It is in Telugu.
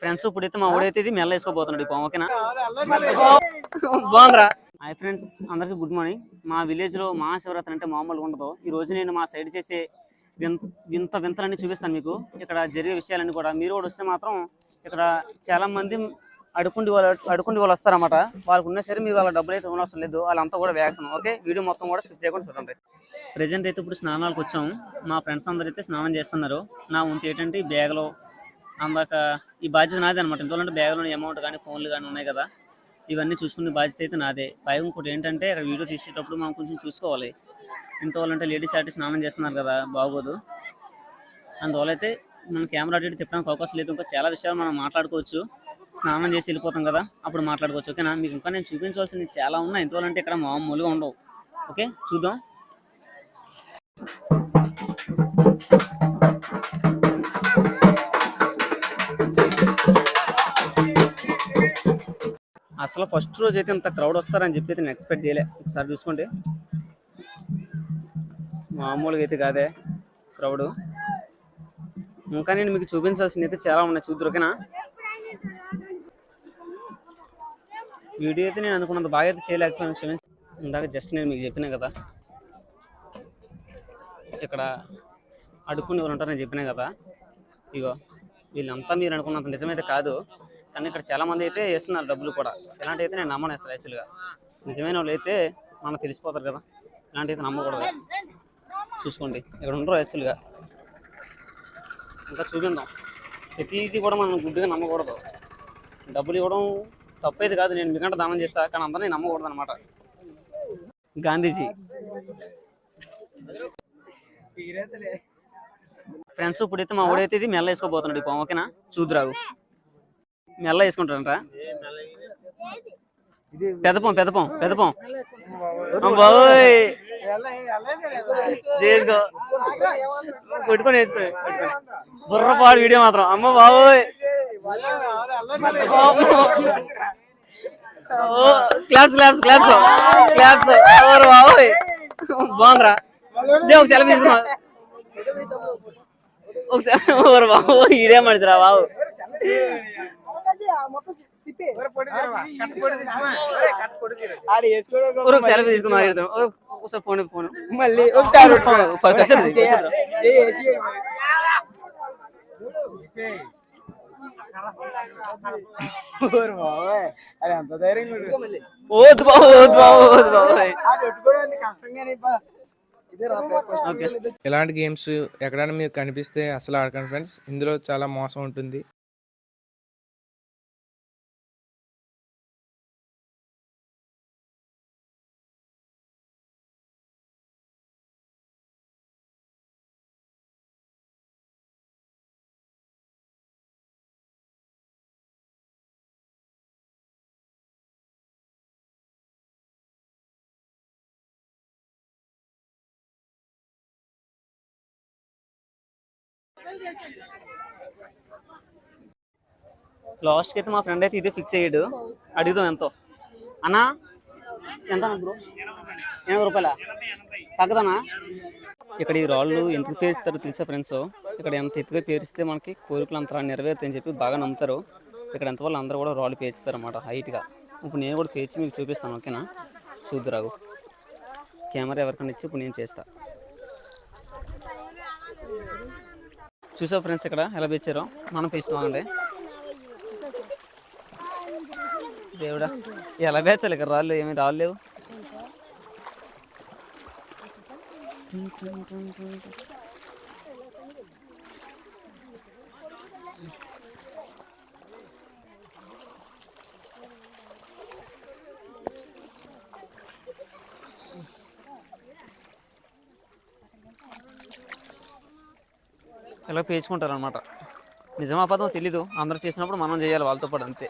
ఫ్రెండ్స్ ఇప్పుడైతే మా ఊడైతే ఇది మెల్ల వేసుకోబోతున్నాడు ఈ పాము ఓకేనా? బాగుందిరా. హాయ్ ఫ్రెండ్స్ అందరికీ గుడ్ మార్నింగ్. మా విలేజ్లో మహాశివరాత్రి అంటే మామూలుగా ఉండదు. ఈ రోజు నేను మా సైడ్ చేసే వింత వింత వింతలన్నీ చూపిస్తాను మీకు. ఇక్కడ జరిగే విషయాలన్నీ కూడా. మీరు కూడా వస్తే మాత్రం ఇక్కడ చాలా మంది అడుకుండి వాళ్ళు అడుకుండి వాళ్ళు వస్తారన్నమాట. వాళ్ళకు ఉన్నా సరే మీరు వాళ్ళ డబ్బులు అయితే అవసరం లేదు. వాళ్ళంతా కూడా వ్యాక్సిన్. ఓకే? వీడియో మొత్తం కూడా స్కిప్ చేయకుండా చూడండి. ప్రజెంట్ అయితే ఇప్పుడు స్నానాలకు వచ్చాం మా ఫ్రెండ్స్ అందరూ అయితే స్నానం చేస్తున్నారు. నా వంతు ఏంటంటే బ్యాగ్లో అందాక ఈ బాధ్యత నాదే అనమాట ఎందుకంటే బ్యాగ్లో అమౌంట్ కానీ ఫోన్లు కానీ ఉన్నాయి కదా. ఇవన్నీ చూసుకునే బాధ్యత అయితే నాదే. పైగా ఇంకోటి ఏంటంటే వీడియో తీసేటప్పుడు మనం కొంచెం చూసుకోవాలి. ఇంతవాళ్ళంటే లేడీస్ ఆర్టిస్ట్ స్నానం చేస్తున్నారు కదా బాగోదు. అందువల్ల అయితే మనం కెమెరా అడిగి తిప్పడానికి అవకాశం లేదు. ఇంకా చాలా విషయాలు మనం మాట్లాడుకోవచ్చు. స్నానం చేసి వెళ్ళిపోతాం కదా అప్పుడు మాట్లాడుకోవచ్చు. ఓకేనా? మీకు ఇంకా నేను చూపించవలసినవి చాలా ఉన్నాయి. ఎందువల్లంటే ఇక్కడ మామూలుగా ఉండవు. ఓకే? చూద్దాం. అసలు ఫస్ట్ రోజు అయితే ఇంత క్రౌడ్ వస్తారని చెప్పి అయితే నేను ఎక్స్పెక్ట్ చేయలే. ఒకసారి చూసుకోండి. మామూలుగా అయితే కాదే క్రౌడ్ ఇంకా నేను మీకు చూపించాల్సినవి అయితే చాలా ఉన్నాయి. చూద్దరుకేనా వీడియో అయితే నేను అనుకున్నంత బాగా అయితే చేయలేకపోయాను. క్షమించి ఇందాక జస్ట్ నేను మీకు చెప్పినా కదా. ఇక్కడ అడుక్కుని ఎవరు ఉంటారని చెప్పినా కదా. ఇగో వీళ్ళంతా మీరు అనుకున్నంత నిజమైతే కాదు. కానీ ఇక్కడ చాలా మంది అయితే వేస్తున్నారు డబ్బులు కూడా. ఇలాంటి అయితే నేను నమ్మను అసలు యాక్చువల్గా నిజమైన వాళ్ళు అయితే మనకు తెలిసిపోతారు కదా. ఇలాంటి అయితే నమ్మకూడదు. చూసుకోండి. ఇక్కడ ఉండరు యాక్చువల్గా ఇంకా చూపిందాం. ప్రతిదీ కూడా మనం గుడ్డిగా నమ్మకూడదు. డబ్బులు ఇవ్వడం తప్పేది కాదు. నేను మీకంటే దానం చేస్తా కానీ అందరినీ నమ్మకూడదు అనమాట గాంధీజీ. ఫ్రెండ్స్ ఇప్పుడైతే మా ఊడైతే ఇది మెల్ల వేసుకోబోతున్నాడు ఇప్పుడు ఓకేనా? చూద్దురాగు. మెల్ల వేసుకుంటాడంట పెదపం పెదపం పెదపం బాబోయ్. చేసుకో కొట్టుకొని వేసుకో. బుర్రపాడు వీడియో మాత్రం. అమ్మ బాబోయ్. Claps claps claps. క్లాప్స్. ఎవరు బాబోయ్? బాగుందిరా. జే ఒక సెలవు తీసుకున్నా ఒకసారి బాబు ఇదే మడిదిరా బాబు? ఒక సెలవు తీసుకున్నా ఒకసారి ఫోన్ ఫోన్. మళ్ళీ అది అంత ధైర్యం ఓద్దు బాబు ఓద్దు బాబు ఓద్దు బాబు. కష్టంగానే ఓకే. ఇలాంటి గేమ్స్ ఎక్కడైనా మీకు కనిపిస్తే అసలు ఆడకండి ఫ్రెండ్స్ ఇందులో చాలా మోసం ఉంటుంది. లాస్ట్కి అయితే మా ఫ్రెండ్ అయితే ఇదే ఫిక్స్ అయ్యాడు. అడుగుదాం ఎంతో. అన్నా ఎంత బ్రో? ఎనభై రూపాయల? తగ్గదనా ఇక్కడ ఈ రాళ్ళు ఎందుకు పేరుస్తారో తెలుసా ఫ్రెండ్స్? ఇక్కడ ఎంత ఎత్తుగా పేరిస్తే మనకి కోరికలు అంత నెరవేరుతాయని చెప్పి బాగా నమ్ముతారు. ఇక్కడ ఎంత వాళ్ళు అందరూ కూడా రాళ్ళు పేర్చుతారు అనమాట హైట్గా ఇప్పుడు నేను కూడా పేర్చి మీకు చూపిస్తాను ఓకేనా? చూద్దురాగు. కెమెరా ఎవరికైనా ఇచ్చి ఇప్పుడు నేను చేస్తా. చూసావు ఫ్రెండ్స్ ఇక్కడ ఎలా పెంచారో మనం పేస్తున్నామండి దేవుడా ఎలా పెంచాలి ఇక్కడ రాళ్ళు ఏమి రాలేవు ఇలా పేర్చుకుంటారు అనమాట నిజమాపదం తెలీదు. అందరూ చేసినప్పుడు మనం చేయాలి వాళ్ళతో పాటు అంతే.